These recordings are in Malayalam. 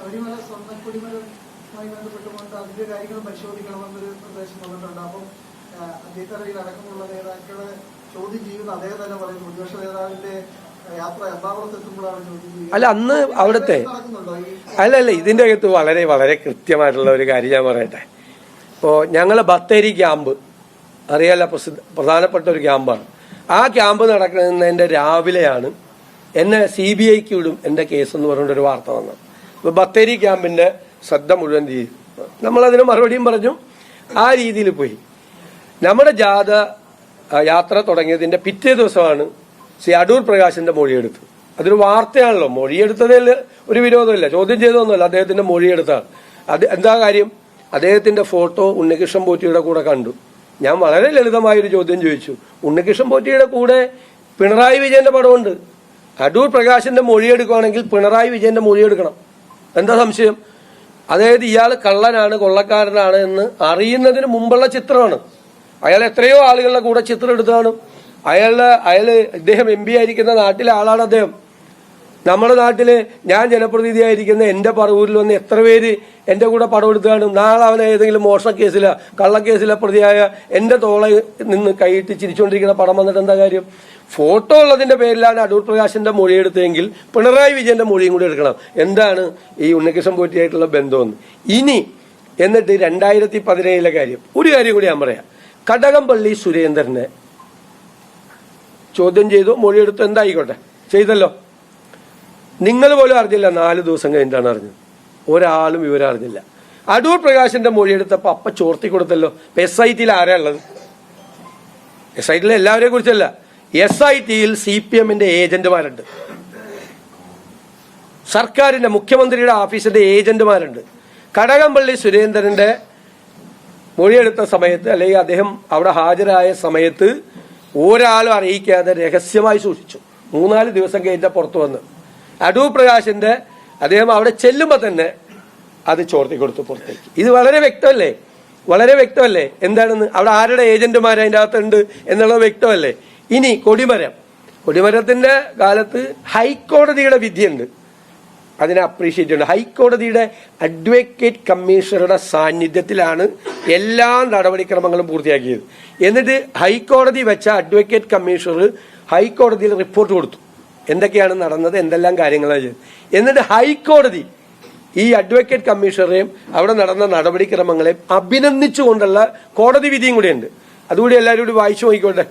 ശബരിമല സ്വന്തം കുടിമരവുമായി ബന്ധപ്പെട്ടുകൊണ്ട് അതിന്റെ കാര്യങ്ങൾ പരിശോധിക്കണമെന്നൊരു നിർദ്ദേശം വന്നിട്ടുണ്ട്. അപ്പം അധ്യക്ഷതയിൽ അടക്കമുള്ള നേതാക്കളെ ചോദ്യം ചെയ്യുന്ന അതേ തന്നെ പറയുന്നു. പ്രതിപക്ഷ നേതാവിന്റെ അല്ല അന്ന് അവിടുത്തെ അല്ല അല്ല ഇതിന്റെ അകത്ത് വളരെ വളരെ കൃത്യമായിട്ടുള്ള ഒരു കാര്യം ഞാൻ പറയട്ടെ. ഇപ്പോ ഞങ്ങൾ ബത്തേരി ക്യാമ്പ് അറിയാല പ്രസിദ്ധ പ്രധാനപ്പെട്ട ഒരു ക്യാമ്പാണ്. ആ ക്യാമ്പ് നടക്കുന്നതിന്റെ രാവിലെയാണ് എന്നെ സി ബി ഐക്ക് വിടും എന്റെ കേസ് എന്ന് പറഞ്ഞൊരു വാർത്ത വന്നത്. ബത്തേരി ക്യാമ്പിന്റെ ശ്രദ്ധ മുഴുവൻ ചെയ്തു നമ്മളതിന് മറുപടിയും പറഞ്ഞു. ആ രീതിയിൽ പോയി. നമ്മുടെ ജാഥ യാത്ര തുടങ്ങിയതിന്റെ പിറ്റേ ദിവസമാണ് ശ്രീ അടൂർ പ്രകാശിന്റെ മൊഴിയെടുത്ത്. അതൊരു വാർത്തയാണല്ലോ. മൊഴിയെടുത്തതിൽ ഒരു വിരോധമില്ല. ചോദ്യം ചെയ്തൊന്നുമല്ല അദ്ദേഹത്തിന്റെ മൊഴിയെടുത്താണ്. അത് എന്താ കാര്യം? അദ്ദേഹത്തിന്റെ ഫോട്ടോ ഉണ്ണികൃഷ്ണൻ പോറ്റിയുടെ കൂടെ കണ്ടു. ഞാൻ വളരെ ലളിതമായ ഒരു ചോദ്യം ചോദിച്ചു. ഉണ്ണികൃഷ്ണൻ പോറ്റിയുടെ കൂടെ പിണറായി വിജയന്റെ പടമുണ്ട്. അടൂർ പ്രകാശിന്റെ മൊഴിയെടുക്കുകയാണെങ്കിൽ പിണറായി വിജയന്റെ മൊഴിയെടുക്കണം. എന്താ സംശയം? അതായത് ഇയാൾ കള്ളനാണ് കൊള്ളക്കാരനാണ് എന്ന് അറിയുന്നതിന് മുമ്പുള്ള ചിത്രമാണ്. അയാൾ എത്രയോ ആളുകളുടെ കൂടെ ചിത്രം എടുത്തതാണ്. അയാളുടെ അയാൾ ഇദ്ദേഹം എം പി ആയിരിക്കുന്ന നാട്ടിലെ ആളാണ് അദ്ദേഹം. നമ്മുടെ നാട്ടിൽ ഞാൻ ജനപ്രതിനിധിയായിരിക്കുന്ന എന്റെ പറവൂരിൽ വന്ന് എത്ര പേര് എന്റെ കൂടെ പടമെടുത്തുകയാണ് നാളെ അവനെ ഏതെങ്കിലും മോഷണ കേസിലോ കള്ളക്കേസിലോ പ്രതിയായ എന്റെ തോളെ നിന്ന് കൈയിട്ട് ചിരിച്ചുകൊണ്ടിരിക്കുന്ന പടം വന്നിട്ട് എന്താ കാര്യം? ഫോട്ടോ ഉള്ളതിന്റെ പേരിലാണ് അടൂർ പ്രകാശിന്റെ മൊഴി എടുത്തതെങ്കിൽ പിണറായി വിജയന്റെ മൊഴിയും കൂടി എടുക്കണം. എന്താണ് ഈ ഉണ്ണികൃഷ്ണൻ പോറ്റിയായിട്ടുള്ള ബന്ധമെന്ന്. ഇനി എന്നിട്ട് രണ്ടായിരത്തി പതിനേഴിലെ കാര്യം. ഒരു കാര്യം കൂടി ഞാൻ പറയാം. കടകംപള്ളി സുരേന്ദ്രനെ ചോദ്യം ചെയ്തു മൊഴിയെടുത്തു എന്തായിക്കോട്ടെ? ചെയ്തല്ലോ. നിങ്ങൾ പോലും അറിഞ്ഞില്ല നാല് ദിവസം കഴിഞ്ഞിട്ടാണ് അറിഞ്ഞത്. ഒരാളും വിവരം അറിഞ്ഞില്ല. അടൂർ പ്രകാശിന്റെ മൊഴിയെടുത്തപ്പോൾ അപ്പ ചോർത്തി കൊടുത്തല്ലോ. എസ് ഐ ടിയിൽ ആരാ ഉള്ളത്? എസ് ഐ ടിയിലെ എല്ലാവരെയും കുറിച്ചല്ല. എസ് ഐ ടിയിൽ സി പി എമ്മിന്റെ ഏജന്റുമാരുണ്ട്. സർക്കാരിന്റെ മുഖ്യമന്ത്രിയുടെ ഓഫീസിന്റെ ഏജന്റുമാരുണ്ട്. കടകംപള്ളി സുരേന്ദ്രന്റെ മൊഴിയെടുത്ത സമയത്ത് അല്ലെങ്കിൽ അദ്ദേഹം അവിടെ ഹാജരായ സമയത്ത് ഒരാളും അറിയിക്കാതെ രഹസ്യമായി സൂക്ഷിച്ചു. മൂന്നാൽ ദിവസം കഴിഞ്ഞ പുറത്തു വന്ന് അടൂർ പ്രകാശിന്റെ അദ്ദേഹം അവിടെ ചെല്ലുമ്പോൾ തന്നെ അത് ചോർത്തി കൊടുത്തു പുറത്തേക്ക്. ഇത് വളരെ വ്യക്തമല്ലേ? വളരെ വ്യക്തമല്ലേ? എന്താണെന്ന്? അവിടെ ആരുടെ ഏജന്റുമാർ അതിന്റെ അകത്തുണ്ട് എന്നുള്ളത് വ്യക്തമല്ലേ? ഇനി കൊടിമരം. കൊടിമരത്തിന്റെ കാലത്ത് ഹൈക്കോടതിയുടെ വിധിയുണ്ട്. അതിനെ അപ്രീഷിയേറ്റ് ചെയ്യുന്നു ഹൈക്കോടതിയുടെ അഡ്വക്കേറ്റ് കമ്മീഷണറുടെ സാന്നിധ്യത്തിലാണ് എല്ലാ നടപടിക്രമങ്ങളും പൂർത്തിയാക്കിയത്. എന്നിട്ട് ഹൈക്കോടതി വെച്ച അഡ്വക്കേറ്റ് കമ്മീഷണർ ഹൈക്കോടതിയിൽ റിപ്പോർട്ട് കൊടുത്തു. എന്തൊക്കെയാണ് നടന്നത് എന്തെല്ലാം കാര്യങ്ങളാണ് ചെയ്തത്. എന്നിട്ട് ഹൈക്കോടതി ഈ അഡ്വക്കേറ്റ് കമ്മീഷണറെയും അവിടെ നടന്ന നടപടിക്രമങ്ങളെയും അഭിനന്ദിച്ചുകൊണ്ടുള്ള കോടതി വിധിയും കൂടിയുണ്ട്. അതുകൂടി എല്ലാവരും കൂടി വായിച്ചു നോക്കിക്കോട്ടെ.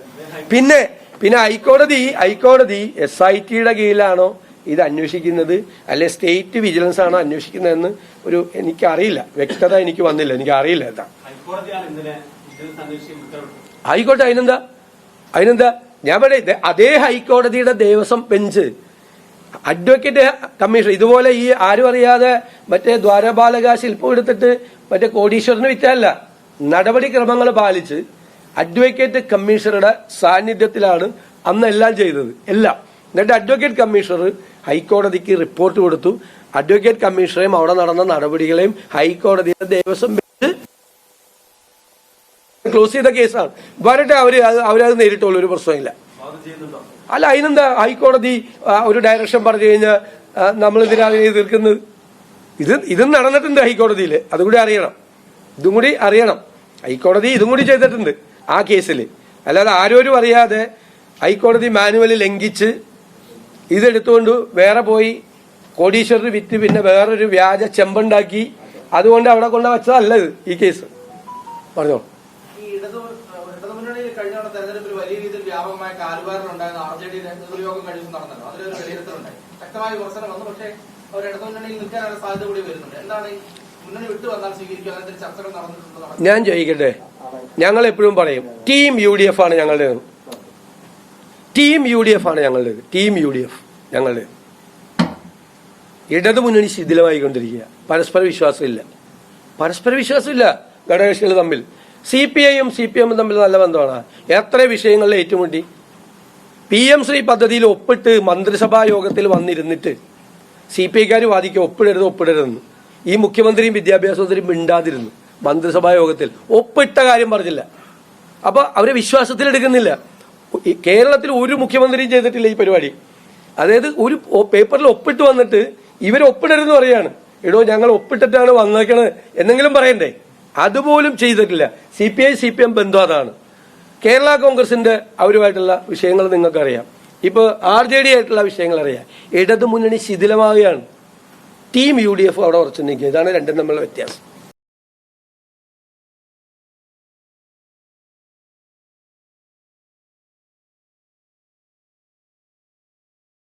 പിന്നെ പിന്നെ ഹൈക്കോടതി ഹൈക്കോടതി എസ് ഐ ടിയുടെ കീഴിലാണോ ഇത് അന്വേഷിക്കുന്നത്? അല്ലെ സ്റ്റേറ്റ് വിജിലൻസ് ആണോ അന്വേഷിക്കുന്നതെന്ന് ഒരു എനിക്കറിയില്ല. വ്യക്തത എനിക്ക് വന്നില്ല. എനിക്ക് അറിയില്ല എന്താ ഉത്തരവിട്ടത് ആയിക്കോട്ടെ അതിനെന്താ? അതിനെന്താ? ഞാൻ പറയട്ടെ അതേ ഹൈക്കോടതിയുടെ ദേവസ്വം ബെഞ്ച്. അഡ്വക്കേറ്റ് കമ്മീഷൻ ഇതുപോലെ ഈ ആരും അറിയാതെ മറ്റേ ദ്വാരപാലക ശില്പം എടുത്തിട്ട് മറ്റേ കോടീശ്വരന് വിറ്റല്ല നടപടിക്രമങ്ങൾ പാലിച്ച് അഡ്വക്കേറ്റ് കമ്മീഷണറുടെ സാന്നിധ്യത്തിലാണ് അന്ന് എല്ലാം ചെയ്തത്. എല്ലാം. എന്നിട്ട് അഡ്വക്കേറ്റ് കമ്മീഷണർ ഹൈക്കോടതിക്ക് റിപ്പോർട്ട് കൊടുത്തു. അഡ്വക്കേറ്റ് കമ്മീഷണറെയും അവിടെ നടന്ന നടപടികളെയും ഹൈക്കോടതിയുടെ ദേവസ്വം ബെഞ്ച് ക്ലോസ് ചെയ്ത കേസാണ്. വരട്ടെ അത് അവരത് നേരിട്ടുള്ളൂ ഒരു പ്രശ്നമില്ല അല്ല അതിനെന്താ ഹൈക്കോടതി ഒരു ഡയറക്ഷൻ പറഞ്ഞു കഴിഞ്ഞാൽ നമ്മൾ ഇതിനാണ് തീർക്കുന്നത് ഇത് ഇതും നടന്നിട്ടുണ്ട് ഹൈക്കോടതിയിൽ അതും കൂടി അറിയണം. ഇതും കൂടി അറിയണം. ഹൈക്കോടതി ഇതും കൂടി ചെയ്തിട്ടുണ്ട് ആ കേസിൽ അല്ലാതെ ആരോരും അറിയാതെ ഹൈക്കോടതി മാനുവൽ ലംഘിച്ച് ഇതെടുത്തുകൊണ്ട് വേറെ പോയി കോടീശ്വരർ വിറ്റ് പിന്നെ വേറൊരു വ്യാജ ചെമ്പുണ്ടാക്കി അതുകൊണ്ട് അവിടെ കൊണ്ട് വെച്ചതല്ല ഇത് ഈ കേസ്. പറഞ്ഞോ? ഈ ഇടതു ഇടതുമുന്നണിയിൽ കഴിഞ്ഞ തവണ തെരഞ്ഞെടുപ്പിൽ വലിയ രീതിയിൽ വ്യാപകമായ കാലുവാരനുണ്ടായിരുന്ന ആർ ജെ ഡി നേതൃയോഗം കഴിഞ്ഞു നടന്നല്ലോ. അതിലൊരു വിലയിരുത്തലുണ്ടായി. ശക്തമായ വിമർശനം വന്നു. പക്ഷേ അവർ ഇടതുമുന്നണിയിൽ നിൽക്കാനുള്ള സാധ്യത കൂടി വരുന്നുണ്ട്. എന്താണ് മുന്നണി വിട്ടു വന്നാൽ സ്വീകരിക്കുക അങ്ങനത്തെ ചർച്ചകൾ നടന്നിട്ടുണ്ടോ? ഞാൻ ചോദിക്കട്ടെ ഞങ്ങൾ എപ്പോഴും പറയും ടീം യു ഡി എഫ് ആണ് ഞങ്ങളുടെ ടീം യു ഡി എഫ് ആണ് ഞങ്ങളുടെ ടീം യു ഡി എഫ് ഞങ്ങളുടെ ഇടതു മുന്നണി ശിഥിലമായിക്കൊണ്ടിരിക്കുക. പരസ്പര വിശ്വാസമില്ല. പരസ്പര വിശ്വാസമില്ല ഘടകകക്ഷികൾ തമ്മിൽ. സി പി ഐയും സി പി എമ്മും തമ്മിൽ നല്ല ബന്ധമാണ്. എത്ര വിഷയങ്ങളിൽ ഏറ്റുമുട്ടി പി എം ശ്രീ പദ്ധതിയിൽ ഒപ്പിട്ട് മന്ത്രിസഭാ യോഗത്തിൽ വന്നിരുന്നിട്ട് സി പി ഐക്കാർ വാദിക്കുക ഒപ്പിടരുത് ഒപ്പിടരുതെന്ന്. ഈ മുഖ്യമന്ത്രിയും വിദ്യാഭ്യാസ മന്ത്രിയും മിണ്ടാതിരുന്നു മന്ത്രിസഭാ യോഗത്തിൽ. ഒപ്പിട്ട കാര്യം പറഞ്ഞില്ല. അപ്പോൾ അവരെ വിശ്വാസത്തിലെടുക്കുന്നില്ല കേരളത്തിൽ ഒരു മുഖ്യമന്ത്രിയും ചെയ്തിട്ടില്ല ഈ പരിപാടി. അതായത് ഒരു പേപ്പറിൽ ഒപ്പിട്ട് വന്നിട്ട് ഇവർ ഒപ്പിടരുതെന്ന് പറയാണ്. എടോ ഞങ്ങൾ ഒപ്പിട്ടിട്ടാണ് വന്നേക്കണത്. എന്നെങ്കിലും പറയണ്ടേ? അതുപോലും ചെയ്തിട്ടില്ല. C P I C P M ബന്ധം അതാണ്. കേരള കോൺഗ്രസിന്റെ അവരുമായിട്ടുള്ള വിഷയങ്ങൾ നിങ്ങൾക്കറിയാം. ഇപ്പോൾ ആർ ജെ ഡി ആയിട്ടുള്ള വിഷയങ്ങൾ അറിയാം. ഇടതുമുന്നണി ശിഥിലമാവുകയാണ്. ടീം യു ഡി എഫ് അവിടെ ഉറച്ചു നിൽക്കുക. ഇതാണ് രണ്ടും തമ്മിലുള്ള വ്യത്യാസം.